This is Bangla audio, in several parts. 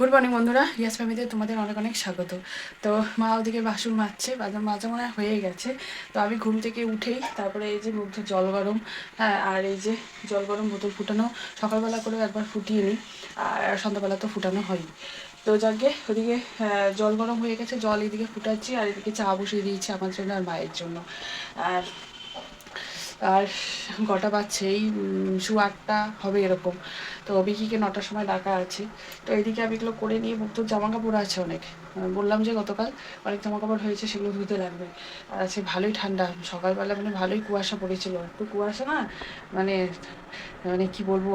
গুড মর্নিং বন্ধুরা। ইয়াস ফ্যামিলিতে তোমাদের অনেক অনেক স্বাগত। তো মা ওদিকে বাসন মাজছে বাজার মাজা মনে হয় হয়ে গেছে। তো আমি ঘুম থেকে উঠেই তারপরে এই যে মুগ্ধ জল গরম হ্যাঁ আর এই যে জল গরম বোতল ফুটানো, সকালবেলা করেও একবার ফুটিয়ে নিই, আর সন্ধ্যাবেলা তো ফুটানো হয় তো যাকে ওদিকে জল গরম হয়ে গেছে, জল এদিকে ফুটাচ্ছি, আর এদিকে চা বসিয়ে দিয়েছি আমার জন্য আর মায়ের জন্য। আর আর কটা বাজছে এই শু আটটা হবে এরকম। তো অভিকিকে নটার সময় ডাকা আছে। তো এদিকে আমি এগুলো করে নিয়ে মুক্ত জামা কাপড় আছে অনেক। বললাম যে গতকাল অনেক জামা কাপড় হয়েছে, সেগুলো ধুতে লাগবে। আর আছে ভালোই ঠান্ডা। সকালবেলা মানে ভালোই কুয়াশা পড়েছিল। একটু কুয়াশা না মানে মানে কি বলব?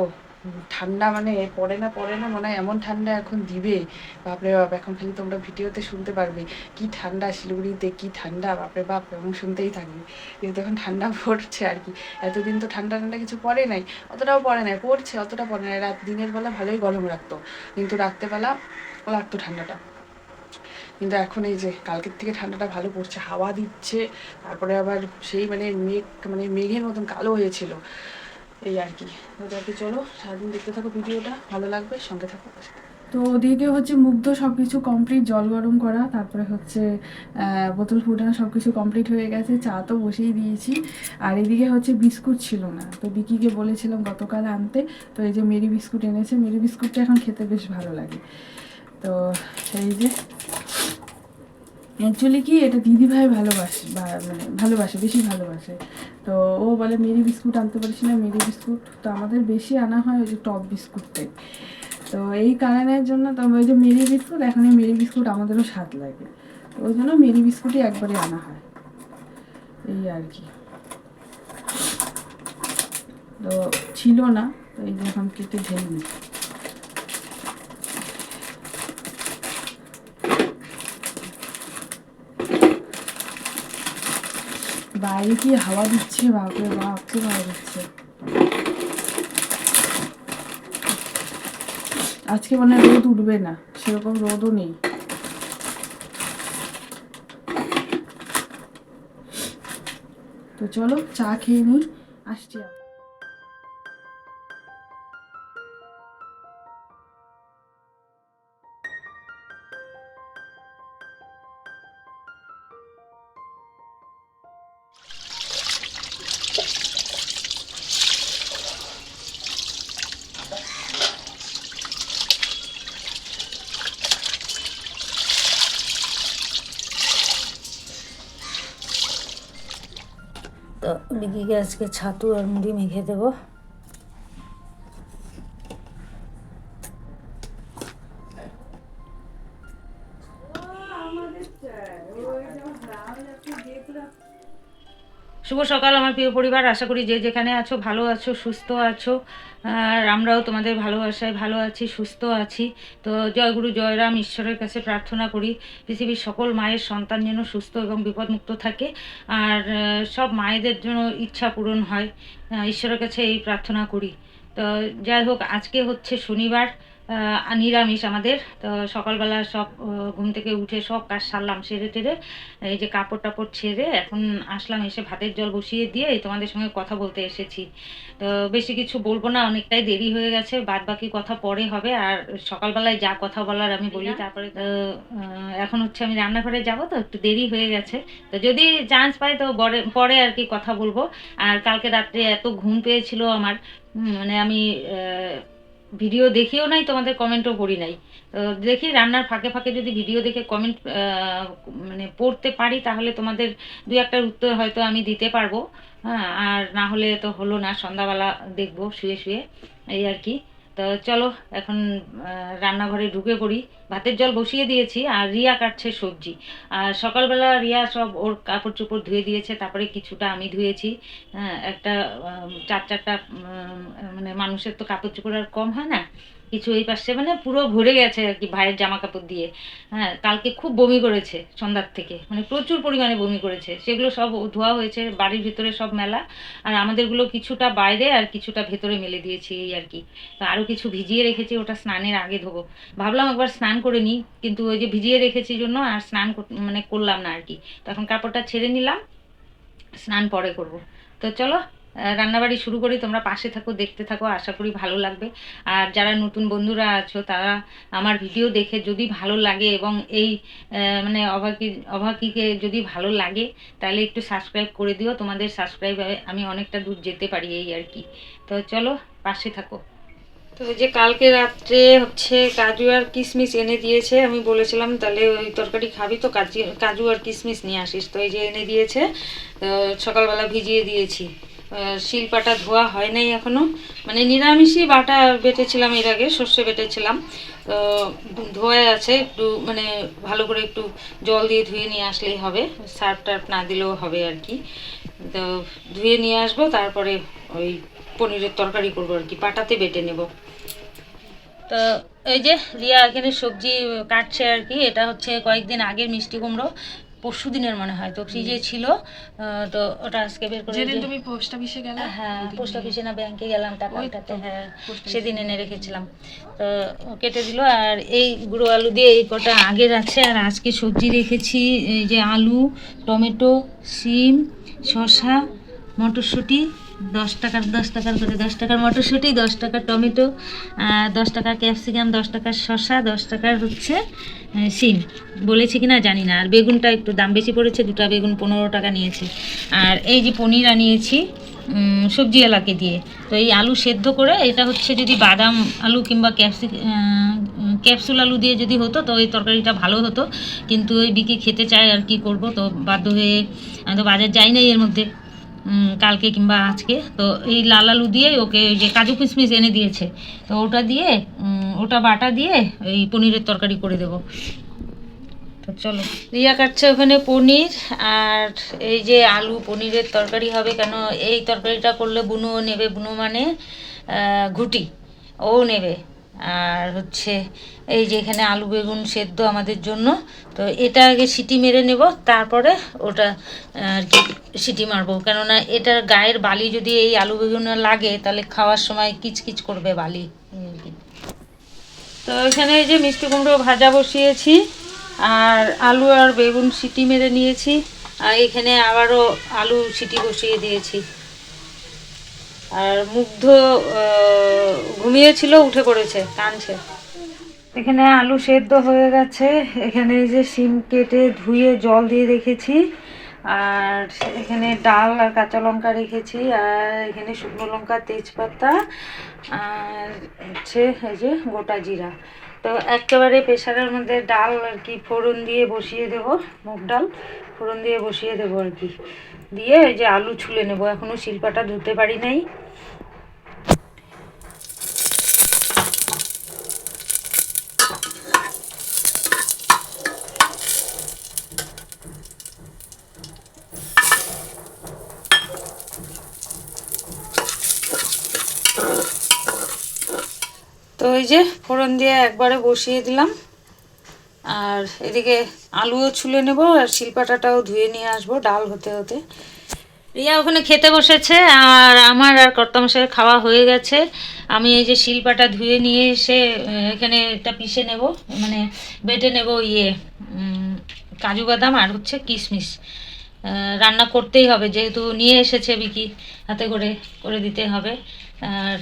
ঠান্ডা মানে পড়ে না পড়ে না মনে হয় এমন ঠান্ডা এখন দিবে। বাপরে বাপ, এখন খালি তোমরা ভিডিওতে শুনতে পারবে। কি ঠান্ডা শিলিগুড়িতে, কি ঠান্ডা, বাপরে বাপ এবং শুনতেই থাকবে। কিন্তু এখন ঠান্ডা পড়ছে আর কি। এতদিন তো ঠান্ডা ঠান্ডা কিছু পড়ে নাই, অতটাও পড়ে নাই, পড়ছে, অতটা পড়ে নাই। রাত, দিনের বেলা ভালোই গরম রাখতো কিন্তু রাত্রেবেলা লাগতো ঠান্ডাটা। কিন্তু এখন এই যে কালকের থেকে ঠান্ডাটা ভালো পড়ছে, হাওয়া দিচ্ছে, তারপরে আবার সেই মানে মেঘ মানে মেঘের মতন কালো হয়েছিল। এই আর কি। তো আর কি চলো, সারাদিন দেখতে থাকো ভিডিওটা, ভালো লাগবে, সঙ্গে থাকো তো ওদিকে হচ্ছে মুগ্ধ সব কিছু কমপ্লিট জল গরম করা, তারপরে হচ্ছে বোতল ফুটানো সব কিছু কমপ্লিট হয়ে গেছে, চা তো বসিয়ে দিয়েছি। আর এদিকে হচ্ছে বিস্কুট ছিল না, তো বিকিকে বলেছিলাম গতকাল আনতে, তো এই যে মেরি বিস্কুট এনেছে, মেরি বিস্কুটটা এখন খেতে বেশ ভালো লাগে। তো সেই যে অ্যাকচুয়ালি কি, এটা দিদি ভাই ভালোবাসে মানে ভালোবাসে, বেশি ভালোবাসে। তো ও বলে, মেরি বিস্কুট আনতে পারিস না, মেরি বিস্কুট। তো আমাদের বেশি আনা হয় ওই যে টপ বিস্কুটটাই। তো এই কারণের জন্য তো ওই যে মেরি বিস্কুট, এখন মেরি বিস্কুট আমাদেরও স্বাদ লাগে। তো ওই জন্য মেরি বিস্কুটই একবারে আনা হয়। এই আর কি। তো ছিল না, তো এই যে এখন কেটে ঢেলে নিই বাইরে কি হাওয়া দিচ্ছে, বাপরে বাপ খুব হাওয়া দিচ্ছে আজকে মানে রোদ উঠবে না, সেরকম রোদও নেই। তো চলো চা খেয়ে নিই, আসছি আজকে ছাতু আর মুড়ি মেখে দেবো। শুভ সকাল আমার প্রিয় পরিবার। আশা করি যে যেখানে আছো, ভালো আছো, সুস্থ আছো। আর আমরাও তোমাদের ভালোবাসায় ভালো আছি, সুস্থ আছি। তো জয়গুরু জয়রাম ঈশ্বরের কাছে প্রার্থনা করি, পৃথিবীর সকল মায়ের সন্তান যেন সুস্থ এবং বিপদমুক্ত থাকে। আর সব মায়েদের জন্য ইচ্ছা পূরণ হয় ঈশ্বরের কাছে এই প্রার্থনা করি। তো যাই হোক, আজকে হচ্ছে শনিবার নিরামিষ আমাদের। তো সকালবেলা সব ঘুম থেকে উঠে সব কাজ সারলাম সেরে টেরে। এই যে কাপড় টাপড় ছেড়ে এখন আসলাম এসে ভাতের জল বসিয়ে দিয়ে এই তোমাদের সঙ্গে কথা বলতে এসেছি। তো বেশি কিছু বলব না অনেকটাই দেরি হয়ে গেছে বাদ বাকি কথা পরে হবে। আর সকালবেলায় যা কথা বলার আমি বলি। তারপরে তো এখন হচ্ছে আমি রান্নাঘরে যাব তো একটু দেরি হয়ে গেছে। তো যদি চান্স পাই তো পরে পরে আর কি কথা বলব। আর কালকে রাত্রে এত ঘুম পেয়েছিল আমার। মানে আমি ভিডিও দেখিও নাই, তোমাদের কমেন্টও করি নাই। তো দেখি রান্নার ফাঁকে ফাঁকে যদি ভিডিও দেখে কমেন্ট মানে পড়তে পারি, তাহলে তোমাদের দু একটার উত্তর হয়তো আমি দিতে পারব। হ্যাঁ আর না হলে তো হলো না, সন্ধ্যাবেলা দেখব, শুয়ে শুয়ে, এই আর কি। তো চলো, এখন রান্নাঘরে ঢুকে পড়ি। ভাতের জল বসিয়ে দিয়েছি, আর রিয়া কাটছে সবজি। আর সকালবেলা রিয়া সব ওর কাপড় চোপড় ধুয়ে দিয়েছে, তারপরে কিছুটা আমি ধুয়েছি। হ্যাঁ একটা চার চারটা মানে মানুষের তো কাপড় চোপড় আর কম হয় না। কিছু এই পাশে মানে পুরো ভরে গেছে আর কি ভাইয়ের জামা কাপড় দিয়ে। হ্যাঁ কালকে খুব বমি করেছে সন্ধ্যার থেকে মানে প্রচুর পরিমাণে বমি করেছে। সেগুলো সব ধোয়া হয়েছে, বাড়ির ভিতরে সব মেলা। আর আমাদেরগুলো কিছুটা বাইরে আর কিছুটা ভেতরে মেলে দিয়েছি এই আর কি। তো আরও কিছু ভিজিয়ে রেখেছি, ওটা স্নানের আগে ধোবো। ভাবলাম একবার স্নান করে নিই, কিন্তু ওই যে ভিজিয়ে রেখেছি জন্য আর স্নান মানে করলাম না আর কি। তখন কাপড়টা ছেড়ে নিলাম, স্নান পরে করব। তো চলো রান্নাবাড়ি শুরু করি, তোমরা পাশে থাকো, দেখতে থাকো, আশা করি ভালো লাগবে। আর যারা নতুন বন্ধুরা আছো, তারা আমার ভিডিও দেখে যদি ভালো লাগে এবং এই মানে অভাকি অভাকিকে যদি ভালো লাগে, তাহলে একটু সাবস্ক্রাইব করে দিও। তোমাদের সাবস্ক্রাইবে আমি অনেকটা দূর যেতে পারি এই আর কি। তো চলো, পাশে থাকো। তো যে কালকে রাত্রে হচ্ছে কাজু আর কিশমিশ এনে দিয়েছে, আমি বলেছিলাম তাহলে ওই তরকারি খাবি তো, কাজু কাজু আর কিশমিশ নিয়ে আসিস। তো এই যে এনে দিয়েছে সকালবেলা ভিজিয়ে দিয়েছি। শিলপাটা ধোয়া হয় নাই এখনও। মানে নিরামিষই বাটা বেটেছিলাম এর আগে, সর্ষে বেটেছিলাম। তো ধোয়া আছে, একটু মানে ভালো করে একটু জল দিয়ে ধুয়ে নিয়ে আসলেই হবে। সার্ফ টার্ফ না দিলেও হবে আর কি। তো ধুয়ে নিয়ে আসব, তারপরে ওই পনিরের তরকারি করব আর কি পাটাতে বেটে নেব। তো এই যে রিয়া এখানে সবজি কাটছে আর কি, এটা হচ্ছে কয়েকদিন আগের মিষ্টি কুমড়ো। পরশু দিনের মনে হয়। তো ফ্রিজে ছিল তো ওটা আজকে বের করে যেদিন তুমি পোস্ট অফিসে গেলে? হ্যাঁ পোস্ট অফিসে না ব্যাংকে গেলাম টাকা উঠাতে হ্যাঁ সেদিন এনে রেখেছিলাম। তো কেটে দিল আর এই গুঁড়ো আলু দিয়ে এই কটা আগের আছে আর আজকে সবজি রেখেছি এই যে আলু টমেটো শিম শসা মটরশুঁটি দশ টাকার দশ টাকার করে দশ টাকার মটরশুঁটি, দশ টাকার টমেটো দশ টাকার ক্যাপসিকাম, দশ টাকার শসা, দশ টাকার হচ্ছে সিম বলেছি কি না জানি না। আর বেগুনটা একটু দাম বেশি পড়েছে, দুটা বেগুন পনেরো টাকা নিয়েছে। আর এই যে পনির আনিয়েছি সবজিওয়ালাকে দিয়ে। তো এই আলু সেদ্ধ করে, এটা হচ্ছে যদি বাদাম আলু কিংবা ক্যাপসি ক্যাপসুল আলু দিয়ে যদি হতো, তো এই তরকারিটা ভালো হতো। কিন্তু ওই বিকি খেতে চায় আর কি করব, তো বাধ্য হয়ে, আমি তো বাজার যাই নাই এর মধ্যে। কালকে কিংবা আজকে। তো এই লাল আলু দিয়ে ওকে ওই যে কাজু কিশমিশ এনে দিয়েছে। তো ওটা দিয়ে ওটা বাটা দিয়ে এই পনিরের তরকারি করে দেবো। তো চলো। রিয়া কাটছে ওখানে পনির, আর এই যে আলু পনিরের তরকারি হবে কেন? এই তরকারিটা করলে বুনুও নেবে, বুনু মানে ঘুটি। ও নেবে। আর হচ্ছে এই যে এখানে আলু বেগুন সেদ্ধ আমাদের জন্য, তো এটা আগে সিটি মেরে নেব, তারপরে ওটা আর কি সিটি মারবো। কেননা এটার গায়ের বালি যদি এই আলু বেগুনে লাগে, তাহলে খাওয়ার সময় কিচকিচ করবে বালি। তো এখানে এই যে মিষ্টি কুমড়ো ভাজা বসিয়েছি, আর আলু আর বেগুন সিটি মেরে নিয়েছি, আর এখানে আবারও আলু সিটি বসিয়ে দিয়েছি। আর মুগ্ধ ঘুমিয়েছিল উঠে পড়েছে কাঁদছে এখানে আলু সেদ্ধ হয়ে গেছে। এখানে এই যে শিম কেটে ধুয়ে জল দিয়ে রেখেছি। আর এখানে ডাল আর কাঁচা লঙ্কা রেখেছি। আর এখানে শুকনো লঙ্কা, তেজপাতা, আর হচ্ছে এই যে গোটা জিরা। তো একেবারে প্রেশারের মধ্যে ডাল আর কি ফোড়ন দিয়ে বসিয়ে দেবো, মুগ ডাল। ফোড়ন দিয়ে বসিয়ে দেবো আর কি। দিয়ে এই যে আলু ছুলে নেব। এখনও শিল্পাটা ধুতে পারি নাই। তো এই যে ফোড়ন দিয়ে একবারে বসিয়ে দিলাম। আর এদিকে আলুও ছুলে নেব আর শিলপাটাটাও ধুয়ে নিয়ে আসব ডাল হতে হতে। রিয়া ওখানে খেতে বসেছে আর আমার আর কর্তামশাইয়ের খাওয়া হয়ে গেছে। আমি এই যে শিলপাটা ধুয়ে নিয়ে এসে এখানে এটা পিষে নেব মানে বেটে নেব ইয়ে কাজু বাদাম আর হচ্ছে কিশমিশ। রান্না করতেই হবে, যেহেতু নিয়ে এসেছে বিকি, হাতে করে করে দিতে হবে। আর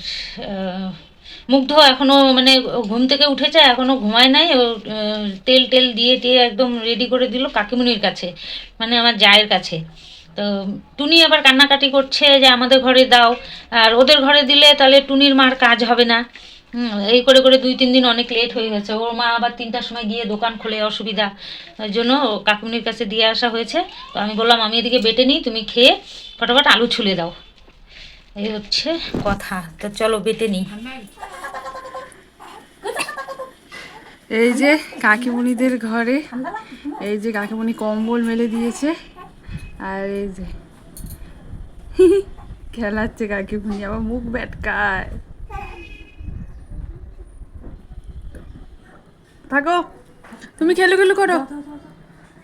মুগ্ধ, এখনও মানে ঘুম থেকে উঠেছে, এখনও ঘুমায় নাই, ও তেল টেল দিয়ে টিয়ে একদম রেডি করে দিল কাকিমুনির কাছে মানে আমার জায়ের কাছে। তো টুনি আবার কান্নাকাটি করছে যে আমাদের ঘরে দাও, আর ওদের ঘরে দিলে তাহলে টুনির মার কাজ হবে না। এই করে করে দুই তিন দিন অনেক লেট হয়ে গেছে, ওর মা আবার তিনটার সময় গিয়ে দোকান খুলে অসুবিধা জন্য ও কাকুমনির কাছে দিয়ে আসা হয়েছে। তো আমি বললাম, আমি এদিকে বেটে নিই, তুমি খেয়ে ফটাফট আলু ছুলে দাও। এই হচ্ছে কথা। তো চলো বেটে নিই। এই যে কাকিমণিদের ঘরে, এই যে কাকিমণি কম্বল মেলে দিয়েছে, আর এই যে খেলাচ্ছে কাকিমণি, আবার মুখ ব্যাটকায় থাকো, তুমি খেলু খেলু করো।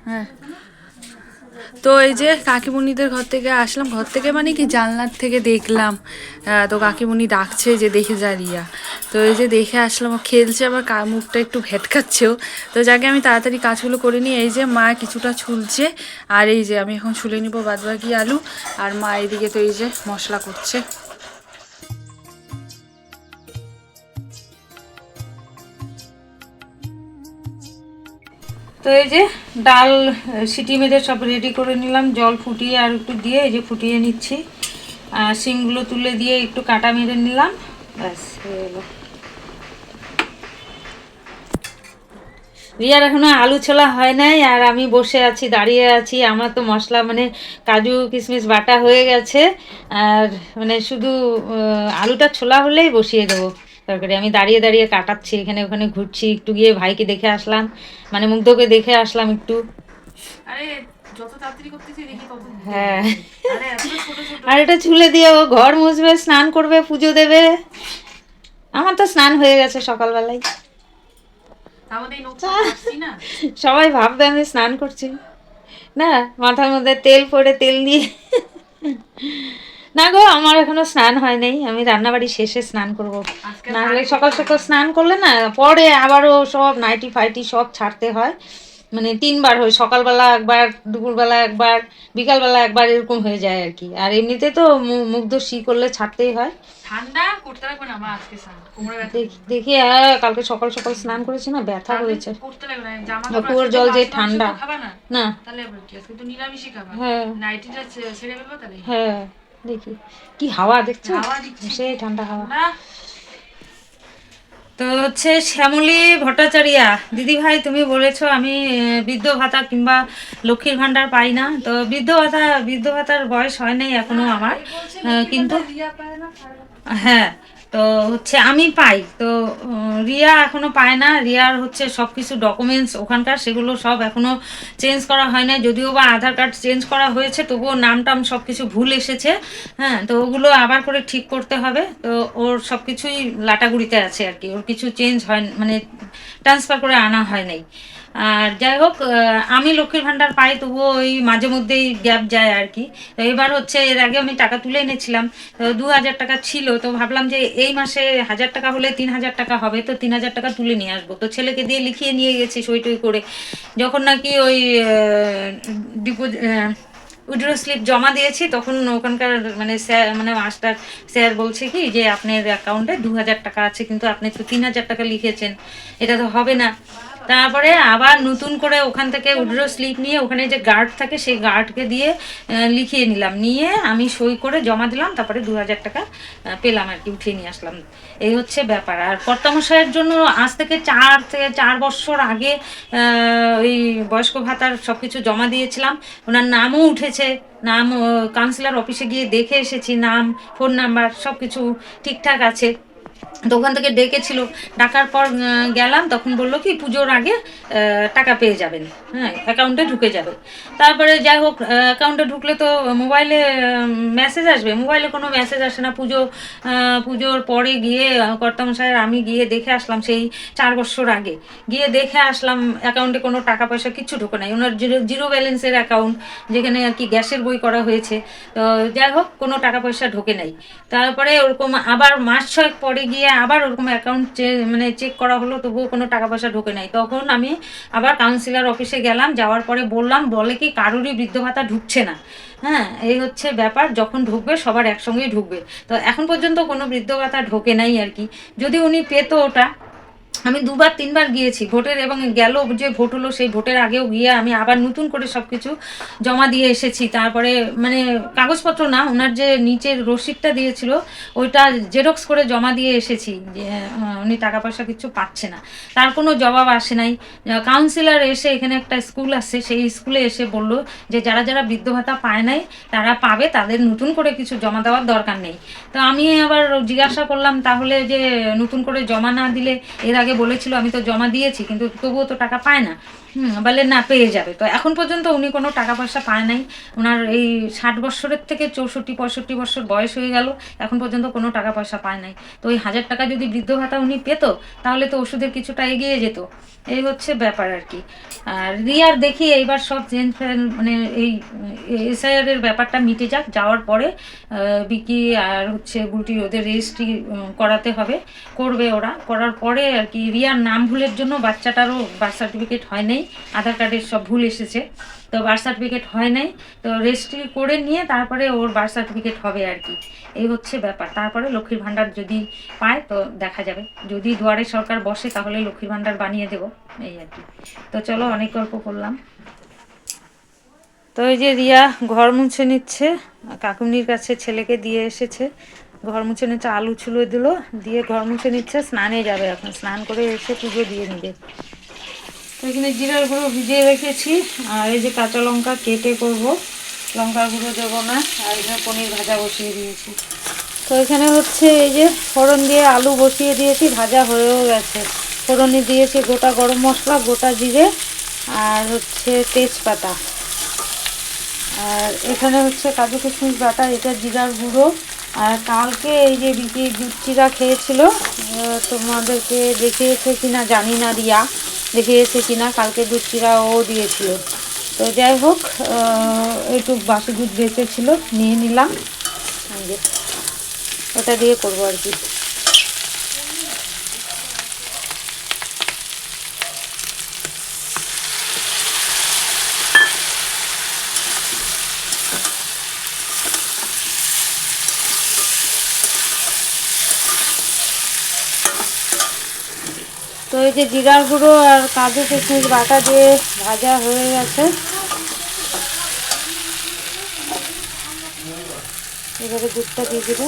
হ্যাঁ। তো এই যে কাকিমুনিদের ঘর থেকে আসলাম, ঘর থেকে মানে কি জানলার থেকে দেখলাম তো কাকিমুনি ডাকছে যে দেখে যা রিয়া। তো এই যে দেখে আসলাম খেলছে, আবার কা মুখটা একটু ভেটকাচ্ছেও তো যাকে আমি তাড়াতাড়ি কাজগুলো করে নিই, এই যে মা কিছুটা ছুলছে, আর এই যে আমি এখন ছুলে নিব বাদবাকি আলু, আর মা এদিকে তো এই যে মশলা করছে। তো এই যে ডাল সিটি মেরে সব রেডি করে নিলাম। জল ফুটিয়ে আর একটু দিয়ে এই যে ফুটিয়ে নিচ্ছি। আর শিমগুলো তুলে দিয়ে একটু কাটা মেরে নিলাম। ব্যাস, হয়ে রিয়ার এখনও আলু ছোলা হয় নাই, আর আমি বসে আছি, দাঁড়িয়ে আছি। আমার তো মশলা মানে কাজু, কিশমিশ, বাটা হয়ে গেছে। আর মানে শুধু আলুটা ছোলা হলেই বসিয়ে দেবো। তরকারি। আমি দাঁড়িয়ে দাঁড়িয়ে কাটাচ্ছি এখানে ওখানে ঘুরছি একটু গিয়ে ভাইকে দেখে আসলাম মানে মুগ্ধকে দেখে আসলাম একটু। আরে হ্যাঁ। আরে এটা ছুলে দিয়ে ও ঘর মুছবে স্নান করবে পুজো দেবে। আমার তো স্নান হয়ে গেছে সকালবেলায়। সবাই ভাববে আমি স্নান করছি। না মাথার মধ্যে তেল পড়ে তেল দিয়ে। না গো আমার এখনও স্নান হয় নাই। আমি রান্নাবাড়ি শেষে স্নান করব। না হলে সকাল সকাল স্নান করলে না পরে আবারও সব নাইটি ফাইটি সব ছাড়তে হয়। মানে তিনবার হয় সকালবেলা একবার দুপুরবেলা একবার বিকালবেলা একবার এরকম হয়ে যায় আর কি। আর এমনিতে তো মুগ্ধ শি করলে ছাড়তেই হয়। ঠান্ডা করতে লাগবে না আমার আজকে দেখি হ্যাঁ, কালকে সকাল সকাল স্নান করেছি না ব্যথা হয়েছে। কুয়োর জল যে ঠান্ডা। না? হ্যাঁ। নাইটিটা ছেড়ে ফেলব তাহলে। হ্যাঁ দেখি। কি হাওয়া দেখছ? সেই ঠান্ডা হাওয়া। তো হচ্ছে শ্যামলী ভট্টাচারিয়া দিদি ভাই তুমি বলেছ আমি বৃদ্ধ ভাতা কিংবা লক্ষ্মীর ভাণ্ডার পাই না তো বৃদ্ধ ভাতা বৃদ্ধ ভাতার বয়স হয় নাই এখনও আমার কিন্তু পায় না। হ্যাঁ তো হচ্ছে আমি পাই তো রিয়া এখনও পায় না। রিয়ার হচ্ছে সব কিছু ডকুমেন্টস ওখানকার, সেগুলো সব এখনও চেঞ্জ করা হয় না যদিও বা আধার কার্ড চেঞ্জ করা হয়েছে, তবুও নাম টাম সব কিছু ভুল এসেছে। হ্যাঁ তো ওগুলো আবার করে ঠিক করতে হবে। তো ওর সব কিছুই লাটাগুড়িতে আছে আর কি। ওর কিছু চেঞ্জ হয় মানে ট্রান্সফার করে আনা হয় নাই। আর যাই হোক আমি লক্ষ্মীর ভাণ্ডার পাই, তবুও ওই মাঝে মধ্যেই গ্যাপ যায় আর কি। তো এবার হচ্ছে, এর আগে আমি টাকা তুলে এনেছিলাম, তো দু হাজার টাকা ছিল, তো ভাবলাম যে এই মাসে হাজার টাকা হলে তিন হাজার টাকা হবে, তো তিন হাজার টাকা তুলে নিয়ে আসব। তো ছেলেকে দিয়ে লিখিয়ে নিয়ে গেছি সই টই করে। যখন নাকি ওই ডিপোজিট উইড্রো স্লিপ জমা দিয়েছি, তখন ওখানকার মানে স্যার মানে মাস্টার স্যার বলছে কি, যে আপনার অ্যাকাউন্টে দু হাজার টাকা আছে, কিন্তু আপনি তো তিন হাজার টাকা লিখেছেন। এটা তো হবে না। তারপরে আবার নতুন করে ওখান থেকে উড্রো স্লিপ নিয়ে ওখানে যে গার্ড থাকে সেই গার্ডকে দিয়ে লিখিয়ে নিলাম। নিয়ে আমি সই করে জমা দিলাম তারপরে দু হাজার টাকা পেলাম আর কি উঠিয়ে নিয়ে আসলাম। এই হচ্ছে ব্যাপার। আর কর্তামশাইয়ের জন্য আজ থেকে চার থেকে চার বছর আগে ওই বয়স্ক ভাতার সব কিছু জমা দিয়েছিলাম। ওনার নামও উঠেছে। নাম কাউন্সিলর অফিসে গিয়ে দেখে এসেছি। নাম ফোন নাম্বার সব কিছু ঠিকঠাক আছে। তো ওখান থেকে ডেকেছিল। ডাকার পর গেলাম, তখন বলল কি, পুজোর আগে টাকা পেয়ে যাবেন। হ্যাঁ অ্যাকাউন্টে ঢুকে যাবে। তারপরে যাই হোক অ্যাকাউন্টে ঢুকলে তো মোবাইলে মেসেজ আসবে। মোবাইলে কোনো মেসেজ আসে না। পুজো পুজোর পরে গিয়ে কর্তামশায়ের আমি গিয়ে দেখে আসলাম সেই চার বছর আগে। গিয়ে দেখে আসলাম অ্যাকাউন্টে কোনো টাকা পয়সা কিচ্ছু ঢোকে নাই। ওনার জিরো জিরো ব্যালেন্সের অ্যাকাউন্ট যেখানে আর কি গ্যাসের বই করা হয়েছে। তো যাই হোক, কোনো টাকা পয়সা ঢোকে নাই। তারপরে ওরকম আবার মাস ছয়েক পরে গিয়ে আবার ওরকম অ্যাকাউন্ট মানে চেক করা হলো, তবুও কোনো টাকা পয়সা ঢোকে নাই। তখন আমি আবার কাউন্সিলার অফিসে গেলাম, যাওয়ার পরে বললাম, বলে কি কারোরই বৃদ্ধ ভাতা ঢুকছে না। হ্যাঁ এই হচ্ছে ব্যাপার, যখন ঢুকবে সবার একসঙ্গেই ঢুকবে। তো এখন পর্যন্ত কোনো বৃদ্ধ ভাতা ঢোকে নাই আর কি। যদি উনি পেতো ওটা আমি দুবার, তিনবার গিয়েছি। ভোটের এবং গেল যে ভোট হলো, সেই ভোটের আগেও গিয়ে আমি আবার নতুন করে সব কিছু জমা দিয়ে এসেছি। তারপরে মানে কাগজপত্র না, ওনার যে নিচের রসিদটা দিয়েছিল, ওইটা জেরক্স করে জমা দিয়ে এসেছি যে উনি টাকা পয়সা কিছু পাচ্ছে না। তার কোনো জবাব আসে নাই। কাউন্সিলর এসে এখানে একটা স্কুল আছে, সেই স্কুলে এসে বলল যে, যারা যারা বৃদ্ধ ভাতা পায় নাই, তারা পাবে, তাদের নতুন করে কিছু জমা দেওয়ার দরকার নেই। তো আমি আবার জিজ্ঞাসা করলাম, তাহলে যে নতুন করে জমা না দিলে এর আগে বলেছিল আমি তো জমা দিয়েছি কিন্তু তবুও তো টাকা পায় না। বলে না, পেয়ে যাবে। তো এখন পর্যন্ত উনি কোনো টাকা পয়সা পায় নাই। ওনার এই ষাট বছরের থেকে চৌষট্টি, পঁয়ষট্টি বছর বয়স হয়ে গেল, এখন পর্যন্ত কোনো টাকা পয়সা পায় নাই। তো ওই হাজার টাকা যদি বৃদ্ধ ভাতা উনি পেত, তাহলে তো ওষুধের কিছুটা এগিয়ে যেত। এই হচ্ছে ব্যাপার আর কি। আর রিয়ার দেখি এইবার সব চেঞ্জ মানে এই এসআইআর এর ব্যাপারটা মিটে যাক, যাওয়ার পরে বিকি আর হচ্ছে গুটি ওদের রেজিস্ট্রি করাতে হবে, করবে ওরা। করার পরে আর কি, রিয়ার নাম ভুলের জন্য বাচ্চাটারও বার্থ সার্টিফিকেট হয় আধার কার্ডের সব ভুল এসেছে। তো বার্থ সার্টিফিকেট হয় নাই, তো রেজিস্ট্রি করে নিয়ে তারপরে ওর বার্থ সার্টিফিকেট হবে আর কি। এই হচ্ছে ব্যাপার। তারপরে লক্ষ্মীর ভাণ্ডার যদি পায়, তো দেখা যাবে। যদি দুয়ারে সরকার বসে, তাহলে লক্ষ্মীর ভাণ্ডার বানিয়ে দেবো। এই আর কি। তো চলো অনেক গল্প করলাম। তো এই যে রিয়া ঘর মুছে নিচ্ছে কাকুনির কাছে ছেলেকে দিয়ে এসেছে। ঘর মুছে নিচ্ছে আলু ছুলো দিল, দিয়ে ঘর মুছে নিচ্ছে, স্নানে যাবে এখন। স্নান করে এসে পুজো দিয়ে নিবে। এখানে জিরার গুঁড়ো ভিজিয়ে রেখেছি। আর এই যে কাঁচা লঙ্কা কেটে করব। লঙ্কার গুঁড়ো দেবো না, আর এখানে পনির ভাজা বসিয়ে দিয়েছি। তো এখানে হচ্ছে এই যে ফোড়ন দিয়ে আলু বসিয়ে দিয়েছি, ভাজা হয়েও গেছে। ফোড়নে দিয়েছি গোটা গরম মশলা, গোটা জিরে, আর হচ্ছে তেজপাতা। আর এখানে হচ্ছে কাজু কিশমিশ বাটা, এটা জিরার গুঁড়ো। আর কালকে এই যে বিকি দুধ চিরা খেয়েছিল তোমাদেরকে দেখিয়েছে কিনা জানি না রিয়া দেখিয়েছে কিনা, কালকে দুধ চিরা ও দিয়েছিল। তো যাই হোক একটু বাসি দুধ বেঁচেছিল, নিয়ে নিলাম। ওটা দিয়ে করব আর কি। এই যে জিরার গুঁড়ো আর কাজু কিশমিশ বাটা দিয়ে ভাজা হয়ে গেছে। এবারে দুধটা দিয়ে দেবো।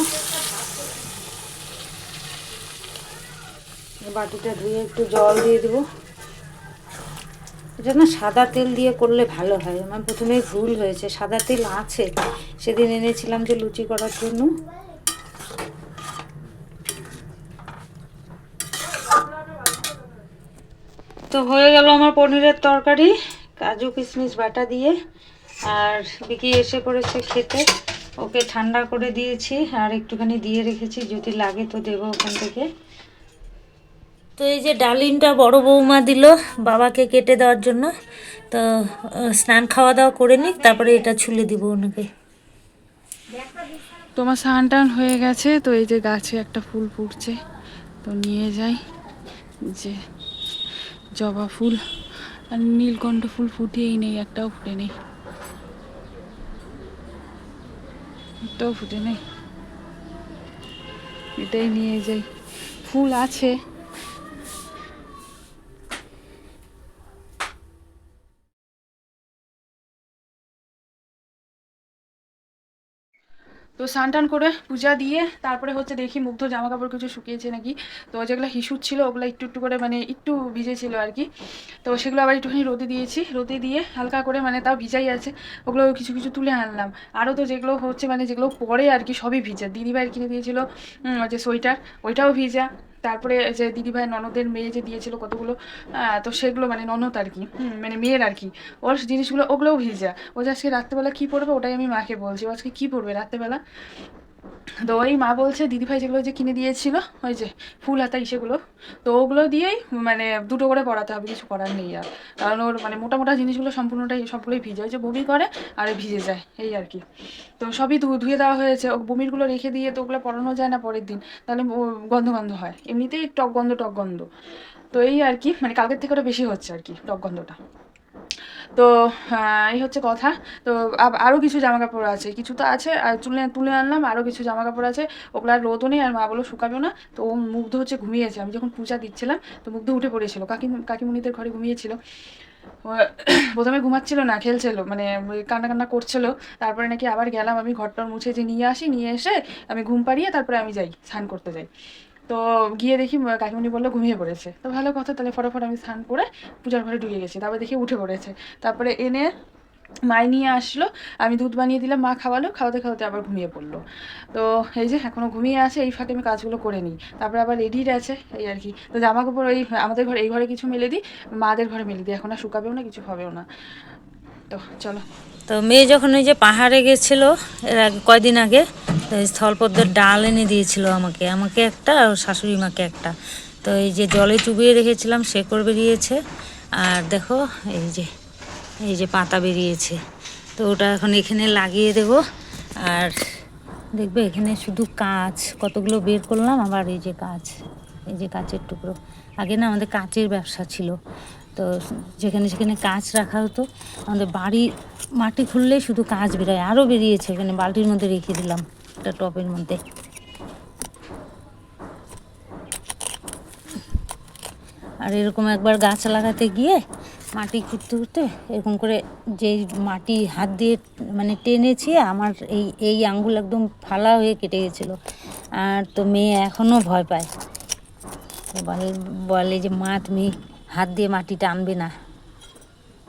বাটিটা ধুয়ে একটু জল দিয়ে দেবো। এটা না সাদা তেল দিয়ে করলে ভালো হয়। আমার প্রথমে ভুল হয়েছে, সাদা তেল আছে। সেদিন এনেছিলাম যে লুচি করার জন্য। হয়ে গেল আমার পনিরের তরকারি কাজু কিশমিশ বাটা দিয়ে। আর বিকি এসে পড়েছে খেতে। ওকে ঠান্ডা করে দিয়েছি আর একটুখানি দিয়ে রেখেছি। যদি লাগে তো দেবো ওখান থেকে। তো এই যে ডালিমটা বড় বৌমা দিল বাবাকে কেটে দেওয়ার জন্য। তো স্নান খাওয়া দাওয়া করে নিক তারপরে এটা ছুলে দিব ওনাকে। তোমার স্নান টান হয়ে গেছে তো এই যে গাছে একটা ফুল ফুটছে। তো নিয়ে যাই যে জবা ফুল আর নীলকণ্ঠ ফুল ফুটেই নেই, একটাও ফুটে নেই। একটাও ফুটে নেই। এটাই নিয়ে যাই ফুল আছে। তো স্নান টান করে পূজা দিয়ে তারপরে হচ্ছে দেখি মুগ্ধ জামা কাপড় কিছু শুকিয়েছে নাকি। তো যেগুলো হিসুর ছিল, ওগুলো একটু একটু করে মানে একটু ভিজে ছিল আর কি। তো সেগুলো আবার একটুখানি রোদে দিয়েছি। রোদে দিয়ে হালকা করে মানে তাও ভিজাই আছে। ওগুলো কিছু কিছু তুলে আনলাম। আরও তো যেগুলো হচ্ছে মানে যেগুলো পরে আর কি সবই ভিজা। দিদিভাইয়ের কিনে দিয়েছিল যে সোয়েটার, ওইটাও ভিজা। তারপরে যে দিদিভাই ননদের মেয়ে যে দিয়েছিল কতগুলো তো সেগুলো মানে ননদ আর কি মানে মেয়ের আর কি। ওর জিনিসগুলো ওগুলোও ভিজা। ও যে আজকে রাত্রেবেলা কি পরবে ওটাই আমি মাকে বলছি। ও আজকে কী পরবে রাত্রেবেলা? তো ওই মা বলছে, দিদিভাই যেগুলো যে কিনে দিয়েছিল, ওই যে ফুল হাতা ইসেগুলো, তো ওগুলো দিয়েই মানে দুটো করে পড়াতে হবে, কিছু করার নেই আর। কারণ ওর মানে মোটা মোটা জিনিসগুলো সম্পূর্ণটাই, সবগুলোই ভিজে যে বমি করে আর ভিজে যায়, এই আর কি। তো সবই ধুয়ে দেওয়া হয়েছে, ও বমিরগুলো রেখে দিয়ে তো ওগুলো পড়ানো যায় না পরের দিন, তাহলে গন্ধ গন্ধ হয়, এমনিতেই টক গন্ধ টক গন্ধ। তো এই আর কি মানে কালকের থেকে ওটা বেশি হচ্ছে আর কি, টক গন্ধটা। তো এই হচ্ছে কথা। তো আরও কিছু জামা কাপড় আছে। কিছু তো আছে, আর তুলে তুলে আনলাম আরও কিছু জামা কাপড় আছে। ওগুলো আর রোদও নেই, আর মা বলো শুকাবেও না। তো ও মুগ্ধ হচ্ছে ঘুমিয়েছে আমি যখন পূজা দিচ্ছিলাম, তো মুগ্ধ উঠে পড়েছিল। কাকি, কাকিমুনিদের ঘরে ঘুমিয়েছিল। প্রথমে ঘুমাচ্ছিল না, খেলছিল মানে কান্না কান্না করছিল। তারপরে নাকি আবার গেলাম আমি ঘরটার মুছে যে নিয়ে আসি, নিয়ে এসে আমি ঘুম পাড়িয়ে তারপরে আমি যাই, স্নান করতে যাই। তো গিয়ে দেখি উম, কাকিমণি বলল ঘুমিয়ে পড়েছে। তো ভালো কথা তাহলে ফটাফট আমি স্নান করে পূজার ঘরে ঢুকে গেছি। তারপরে দেখি উঠে পড়েছে। তারপরে এনে মাই নিয়ে আসলো। আমি দুধ বানিয়ে দিলাম মা খাওয়ালো খাওয়াতে খাওয়াতে আবার ঘুমিয়ে পড়ল। তো এই যে এখনও ঘুমিয়ে আছে এই ফাঁকে আমি কাজগুলো করে নিই। তারপরে আবার রেডির আছে এই আর কি। তো জামা কাপড় ওই আমাদের ঘরে এই ঘরে কিছু মেলে দিই মাদের ঘরে মেলে দিই। এখন আর শুকাবেও না কিছু হবেও না। তো চলো। তো মেয়ে যখন ওই যে পাহাড়ে গেছিল, এর আগে কয়দিন আগে, তো স্থলপদ্মের ডাল এনে দিয়েছিল আমাকে। আমাকে একটা আর শাশুড়ি মাকে একটা। তো এই যে জলে চুবিয়ে রেখেছিলাম শেকড় বেরিয়েছে। আর দেখো, এই যে এই যে পাতা বেরিয়েছে। তো ওটা এখন এখানে লাগিয়ে দেব। আর দেখবে এখানে শুধু কাঁচ, কতগুলো বের করলাম, আবার এই যে কাঁচ, এই যে কাঁচের টুকরো। আগে না আমাদের কাঁচের ব্যবসা ছিল। তো যেখানে সেখানে কাঁচ রাখা হতো। আমাদের বাড়ি মাটি খুললেই শুধু কাঁচ বেরোয় আরও বেরিয়েছে। এখানে বালতির মধ্যে রেখে দিলাম, একটা টবের মধ্যে। আর এরকম একবার গাছ লাগাতে গিয়ে মাটি খুঁড়তে খুঁড়তে এরকম করে যে মাটি হাত দিয়ে মানে টেনেছি, আমার এই এই আঙ্গুল একদম ফালা হয়ে কেটে গেছিল। আর তো মেয়ে এখনও ভয় পায়। বলে বলে যে, মা, তুমি হাত দিয়ে মাটি টানবে না।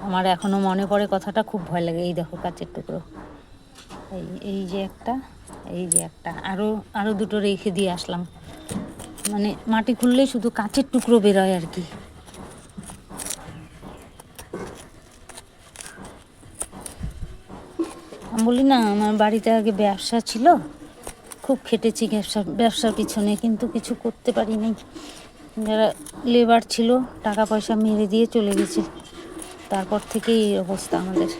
আমার এখনও মনে পড়ে কথাটা, খুব ভয় লাগে। এই দেখো কাচের টুকরো। এই এই যে একটা, এই যে একটা। আরও আরও দুটো রেখে দিয়ে আসলাম। মানে মাটি খুললেই শুধু কাচের টুকরো বেরোয় আর কি। আমি বলি না, আমার বাড়িতে আগে ব্যবসা ছিল। খুব খেটেছি ব্যবসা, ব্যবসার পিছনে, কিন্তু কিছু করতে পারিনি। যারা লেবার ছিল, টাকা পয়সা মেরে দিয়ে চলে গেছে। তারপর থেকেই এই অবস্থা আমাদের।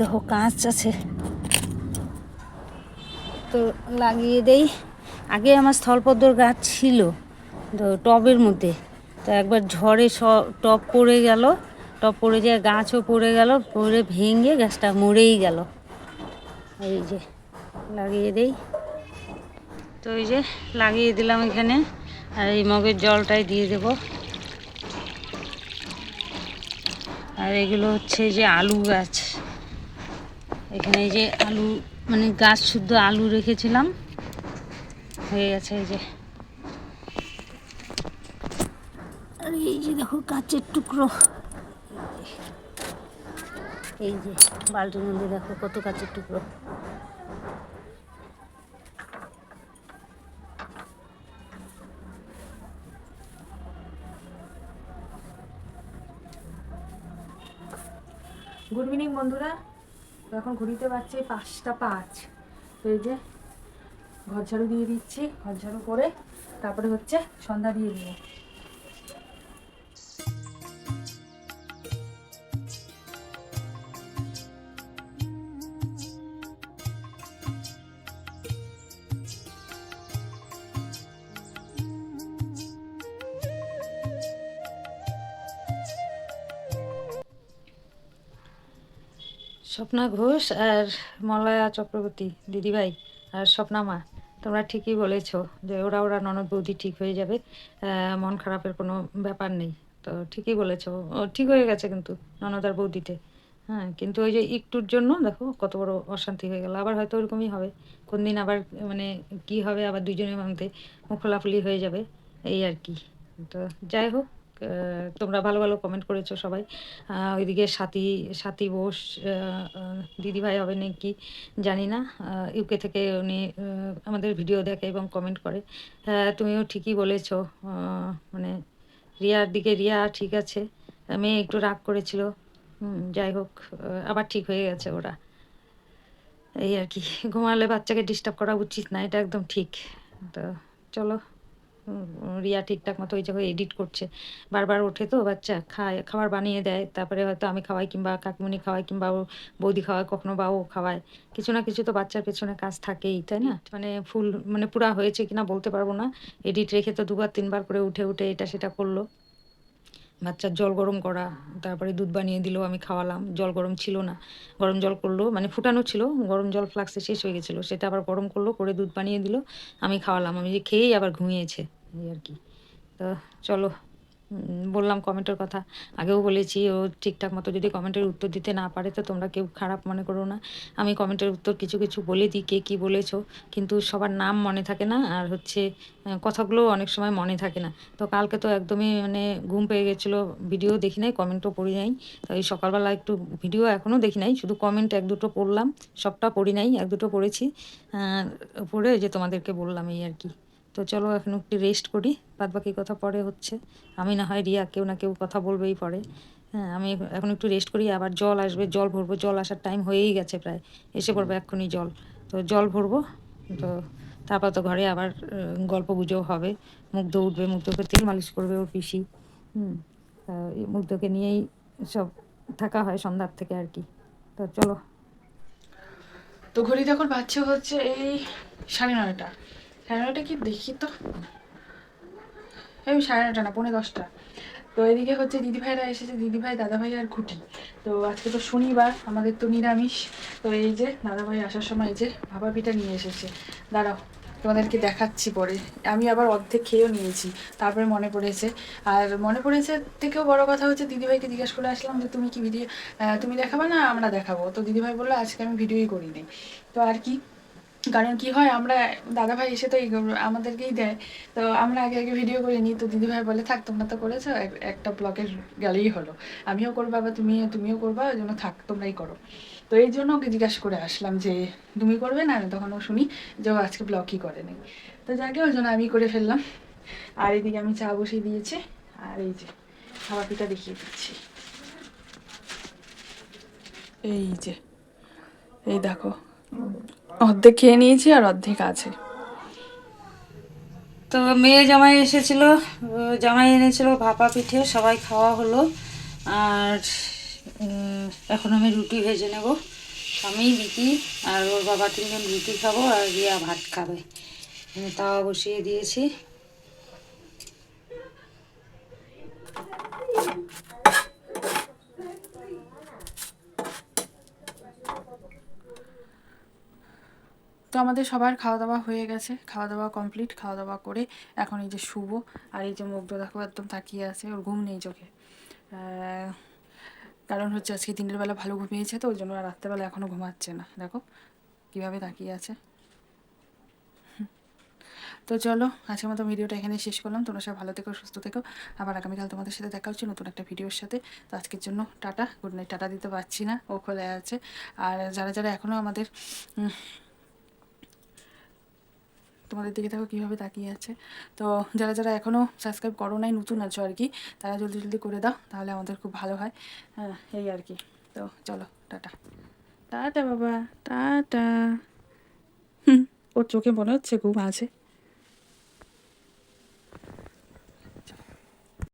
দেখো, কাঁচ আছে। তো লাগিয়ে দেই। আগে আমার স্থলপদ্মর গাছ ছিল, তো টবের মধ্যে। তো একবার ঝড়ে সব টব পড়ে গেল। টব পড়ে যায়, গাছও পড়ে গেল, পড়ে ভেঙে গাছটা মরেই গেল। এই যে, লাগিয়ে দেই। তো এই যে, লাগিয়ে দিলাম এখানে, আর এই মগের জলটাই দিয়ে দেব। আর এগুলো হচ্ছে যে আলু গাছ। এখানে এই যে আলু মানে গাছ শুদ্ধ আলু রেখেছিলাম। হয়ে গেছে এই যে। আর এই যে দেখো কাচের টুকরো। এই যে বালতির মধ্যে দেখো কত কাচের টুকরো। গুড ইভিনিং বন্ধুরা। এখন ঘুরিতে পারছি পাঁচটা পাঁচ। তো এই যে, ঘর ঝাড়ু দিয়ে দিচ্ছি, ঘর ঝাড়ু করে তারপরে হচ্ছে সন্ধ্যা দিয়ে দিব। স্বপ্না ঘোষ আর মলয়া চক্রবর্তী দিদিভাই আর স্বপ্না মা। তোমরা ঠিকই বলেছ যে ওরা ওরা ননদ বৌদি ঠিক হয়ে যাবে। মন খারাপের কোনো ব্যাপার নেই। তো ঠিকই বলেছ। ও ঠিক হয়ে গেছে কিন্তু ননদ আর বৌদিতে। হ্যাঁ কিন্তু ওই যে একটুর জন্য দেখো কত বড় অশান্তি হয়ে গেল। আবার হয়তো ওরকমই হবে। কোন দিন আবার মানে কি হবে, আবার দুজনের মধ্যে মুখ খোলাফুলি হয়ে যাবে, এই আর কি। তো যাই হোক তোমরা ভালো ভালো কমেন্ট করেছ সবাই। ওইদিকে সাথী সাথী বোস দিদি ভাই হবে নাকি জানি না। ইউকে থেকে উনি আমাদের ভিডিও দেখে এবং কমেন্ট করে। হ্যাঁ তুমিও ঠিকই বলেছ। মানে রিয়ার দিকে, রিয়া ঠিক আছে। মেয়ে একটু রাগ করেছিল। যাই হোক আবার ঠিক হয়ে গেছে ওরা। এই আর কি, ঘুমালে বাচ্চাকে ডিস্টার্ব করা উচিত না, এটা একদম ঠিক। তো চলো। রিয়া ঠিকঠাক মতো ওই জায়গায় এডিট করছে। বারবার ওঠে তো বাচ্চা, খায়, খাবার বানিয়ে দেয়। তারপরে হয়তো আমি খাওয়াই কিংবা কাকিমণি খাওয়াই কিংবা ও বৌদি খাওয়ায়, কখনো বা ও খাওয়ায়। কিছু না কিছু তো বাচ্চার পেছনে কাজ থাকেই, তাই না? মানে ফুল মানে পুরা হয়েছে কিনা বলতে পারব না। এডিট রেখে তো দুবার তিনবার করে উঠে উঠে এটা সেটা করল। বাচ্চার জল গরম করা, তারপরে দুধ বানিয়ে দিল, আমি খাওয়ালাম। জল গরম ছিল না। গরম জল করল মানে ফুটানো ছিল, গরম জল ফ্লাক্সে শেষ হয়ে গেছিল। সেটা আবার গরম করল, করে দুধ বানিয়ে দিল, আমি খাওয়ালাম। আমি যে খেয়েই আবার ঘুমিয়েছে, এই আর কি। তো চলো বললাম কমেন্টের কথা। আগেও বলেছি, ও ঠিকঠাক মতো যদি কমেন্টের উত্তর দিতে না পারে, তো তোমরা কেউ খারাপ মনে করো না। আমি কমেন্টের উত্তর কিছু কিছু বলে দিই, কে কী বলেছ। কিন্তু সবার নাম মনে থাকে না, আর হচ্ছে কথাগুলো অনেক সময় মনে থাকে না। তো কালকে তো একদমই মানে ঘুম পেয়ে গেছিল ভিডিও দেখি নাই কমেন্টও পড়ি নাই। তো এই সকালবেলা একটু ভিডিও এখনও দেখি নাই, শুধু কমেন্ট এক দুটো পড়লাম, সবটা পড়ি নাই, এক দুটো পড়েছি। পড়ে যে তোমাদেরকে বললাম এই আর কি। তো চলো এখন একটু রেস্ট করি বাদ বাকি কথা পরে হচ্ছে। আমি না হয় রিয়া, কেউ না কেউ কথা বলবেই পরে। হ্যাঁ আমি এখন একটু রেস্ট করি, আবার জল আসবে, জল ভরবো, জল আসার টাইম হয়েই গেছে প্রায়। এসে পড়বে এক্ষুনি জল। তো জল ভরবো, তো তারপর তো ঘরে আবার গল্প গুজব হবে। মুগ্ধ উঠবে, মুগ্ধকে তেল মালিশ করবে ওর পিসি। হুম মুগ্ধকে নিয়েই সব থাকা হয় সন্ধ্যার থেকে আর কি। তো চলো। তো ঘড়ি এখন বাচ্চা হচ্ছে এই সাড়ে নয়টা। সাড়ে নয়টা কি দেখি তো? এই সাড়ে নয়টা না, পৌনে দশটা। তো এদিকে হচ্ছে দিদিভাইরা এসেছে, দিদিভাই, দাদাভাই আর খুঁটি। তো আজকে তো শনিবার, আমাদের তো নিরামিষ। তো এই যে দাদাভাই আসার সময় এই যে ভাপা পিঠা নিয়ে এসেছে। দাঁড়াও, তোমাদেরকে দেখাচ্ছি পরে। আমি আবার অর্ধেক খেয়েও নিয়েছি, তারপরে মনে পড়েছে। আর মনে পড়েছে থেকেও বড় কথা হচ্ছে দিদিভাইকে জিজ্ঞেস করে আসলাম যে, তুমি কি ভিডিও তুমি দেখাবে না আমরা দেখাবো? তো দিদিভাই বলল, আজকে আমি ভিডিওই করিনি। তো আর কি কারণ কি হয়, আমরা দাদাভাই এসে তো আমাদেরকেই দেয়। তো আমরা আগে আগে ভিডিও করে নিই, তো দিদিভাই বলে, থাক, তোমরা তো করেছ একটা ব্লগের গেলেই হলো। আমিও করব বা তুমি তুমিও করবা, ওই জন্য থাক, তোমরাই করো। তো এই জন্য ওকে জিজ্ঞাসা করে আসলাম যে, তুমি করবে না? তখন ও শুনি যে, ও আজকে ব্লগই করে নেই। তো যাকে ওই জন্য আমি করে ফেললাম। আর এদিকে আমি চা বসিয়ে দিয়েছি, আর এই যে খাবার পিঠা দেখিয়ে দিচ্ছি। এই যে, এই দেখো অর্ধেক খেয়ে নিয়েছি আর অর্ধেক আছে। তো মেয়ে জামাই এসেছিল জামাই এনেছিল, ভাপা পিঠে, সবাই খাওয়া হলো। আর এখন আমি রুটি ভেজে নেব। আমি, বিকি আর ওর বাবা তিনজন রুটি খাব আর রিয়া ভাত খাবে। তাওয়া বসিয়ে দিয়েছি। তো আমাদের সবার খাওয়া দাওয়া হয়ে গেছে। খাওয়া দাওয়া কমপ্লিট খাওয়া দাওয়া করে এখন এই যে শুভ আর এই যে মুগ্ধ দেখো একদম তাকিয়ে আছে, ওর ঘুম নেই চোখে। কারণ হচ্ছে আজকে দিনের বেলা ভালো ঘুমিয়েছে তো, ওই জন্য রাত্রেবেলা এখনও ঘুমাচ্ছে না। দেখো কীভাবে তাকিয়ে আছে। তো চলো, আজকের মতো ভিডিওটা এখানে শেষ করলাম। তোমরা সবাই ভালো থেকো, সুস্থ থেকো। আবার আগামীকাল তোমাদের সাথে দেখা হচ্ছে নতুন একটা ভিডিওর সাথে। তো আজকের জন্য টাটা গুড নাইট টাটা দিতে পারছি না, ও খোলা আছে। আর যারা যারা এখনও আমাদের তোমাদের দিকে দেখো কীভাবে তাকিয়ে আছে। তো যারা যারা এখনও সাবস্ক্রাইব করো নাই, নতুন আছো আর কি, তারা জলদি জলদি করে দাও, তাহলে আমাদের খুব ভালো হয়। হ্যাঁ এই আর কি। তো চলো, টাটা। টাটা বাবা, টাটা। হুম, ওর চোখে মনে হচ্ছে ঘুম আছে।